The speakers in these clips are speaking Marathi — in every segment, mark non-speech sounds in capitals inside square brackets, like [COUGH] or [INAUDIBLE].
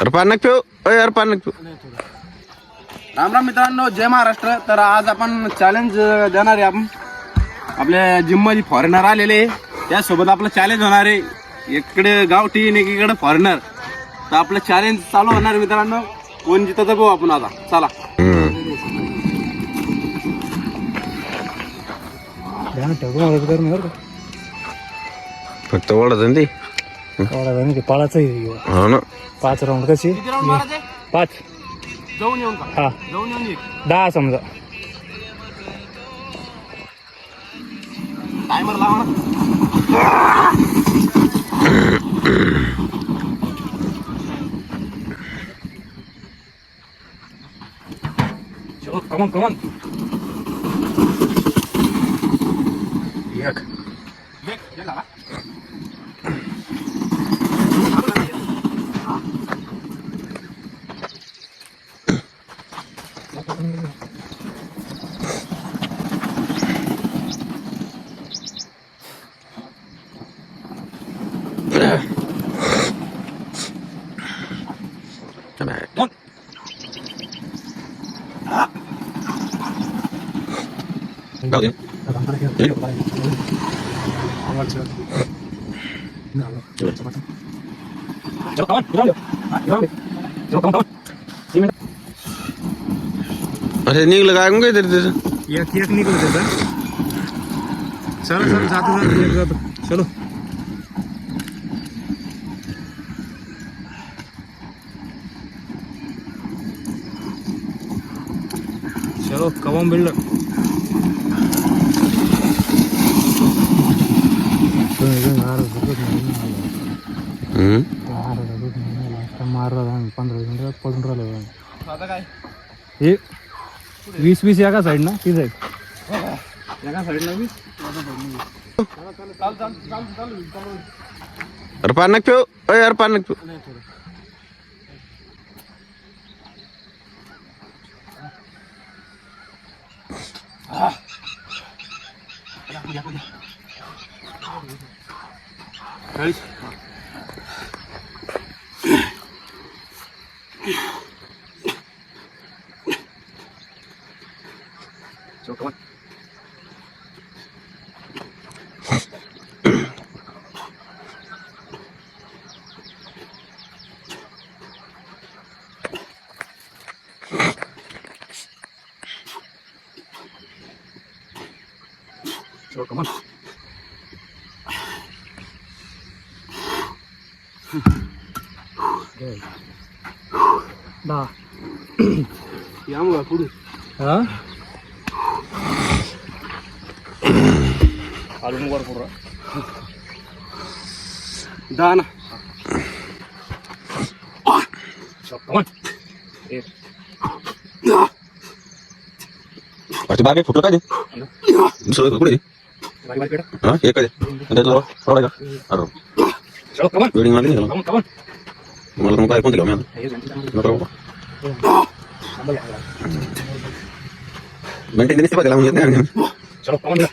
अरे पान पिऊ. अय अरे पान पिऊ. राम राम मित्रांनो जय महाराष्ट्र. तर आज आपण चॅलेंज देणार आहे आपण. आपल्या जिममध्ये फॉरेनर आलेले. त्यासोबत आपलं चॅलेंज होणार आहे. इकडे गावठी आणि एकीकडे फॉरेनर तर आपलं चॅलेंज चालू होणार आहे मित्रांनो. कोण जिथं बघू आपण आता. चला. फक्त ओढत ना ती. पाळाच हो ना. पाच राऊंड कशी? पाच. जाऊन येऊन का? हा. जाऊन येऊन दहा समजा. टायमर लावा ना. [COUGHS] चलो कमन कमन एक जाऊ दे. चलो कमन इधर लो इधर लो चलो कमन कमन तीन मिनट अरे निघलं काय? मग काहीतरी त्याचं? एक एक निकल देता चलो चलो जातो जातो एक जातो. चलो. चलो कवम बिल्ड पंधरा पडून राहिलो हे वीस वीस एका साईड ना ती साईड एका साईडला मी अरे पान पिऊ अरे पान पिऊ चाळीस चलो कमन चलो कमन दहा या मग पुढे हा आलून वर पुरा दहा ना कमन एक अरे बागे फुटलं काय ते दुसरं कुठे बारी बारी पेटा हा एक काय त्याच्यावर थोडा का अरे चलो कमन बिल्डिंग मारली ना कमन कमन मला मग काय कोणतं घेऊ मी आता हे जण नको थांबा लागला. मेंटेन दिसते पाहिजे लावून येत नाही चलो कमन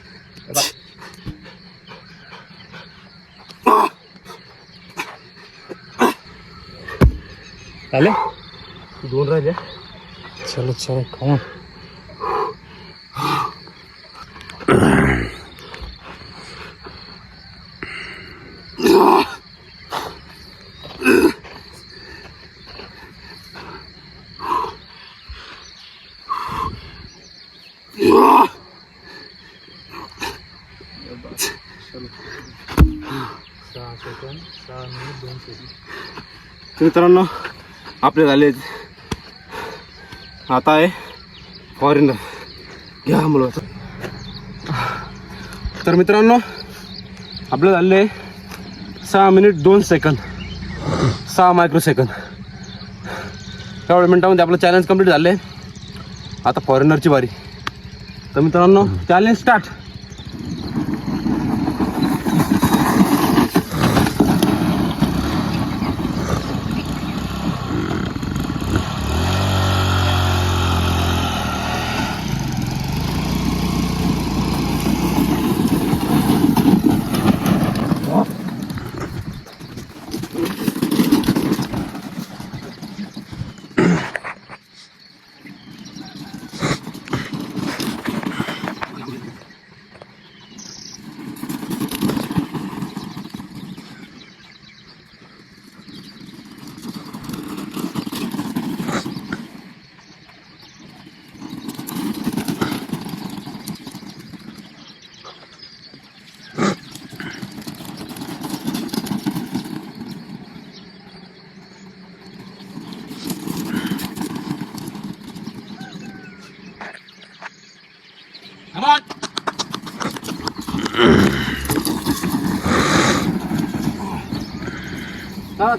झाले दोन राहिले चलो चलो कमन सहा सेकंद सहा मिनिट दोन सेकंद मित्रांनो आपले झाले. आता आहे फॉरेनर घ्या मुलं तर मित्रांनो आपलं झाले सहा मिनिट दोन सेकंद सहा मायक्रो सेकंद एवढ्या मिनटामध्ये आपलं चॅलेंज कंप्लीट झाले. आता फॉरेनरची बारी. तर मित्रांनो चॅलेंज स्टार्ट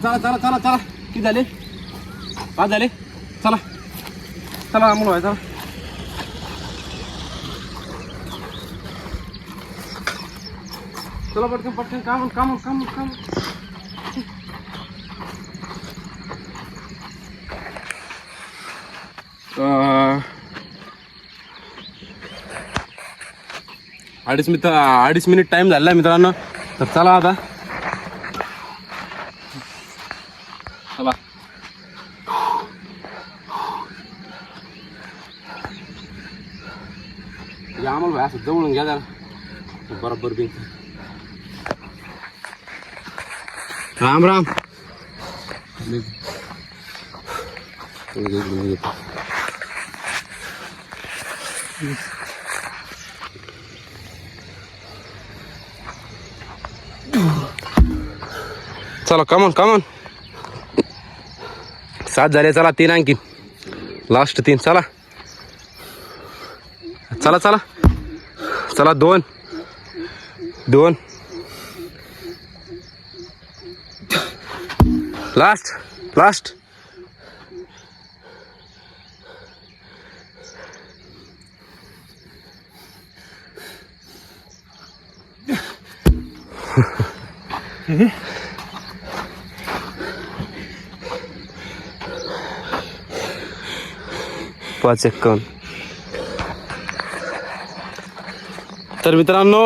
चला चला चला चला. किती झाले? पाच झाले? चला. चला अमोल व्हाय चला चला पटकन पटकन. काम काम काम काम. अडीच मित्र अडीच मिनिट टाइम झाला मित्रांनो. तर चला आता. आम्हाला भाई असं जवळून घ्या जरा बरोबर बिन राम राम चला कमन कमन सात झाले चला तीन आणखी. लास्ट तीन चला. चला चला. चला दोन. दोन. लास्ट लास्ट पाच एक्कावन्न तर मित्रांनो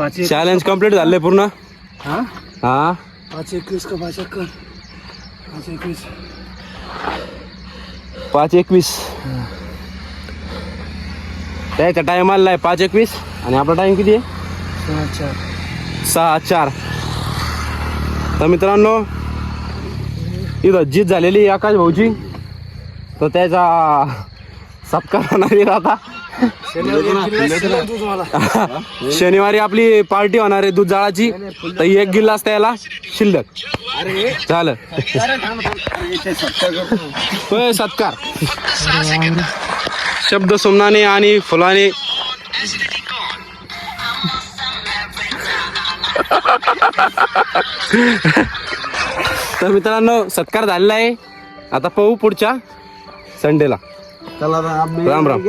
एक चॅलेंज कंप्लीट झाले पूर्ण. हा? हा? पाच एकवीस का पाच एक्कन पाच एकवीस. पाच एकवीस. त्याचा टाइम आलेला आहे पाच एकवीस. आणि आपला टाइम किती आहे? सहा चार. सहा चार. तर मित्रांनो इथं जीत झालेली आकाश भाऊची तर त्याचा सत्कार होणार आता. शनिवारी आपली पार्टी होणार आहे दूध जाळाची तर एक गिल्लास त्याला शिल्लक. झालं. होय सत्कार. शब्द सुमनाने आणि फुलाने. तर मित्रांनो सत्कार झालेला आहे. आता पाहू पुढच्या संडेला. चला राम राम।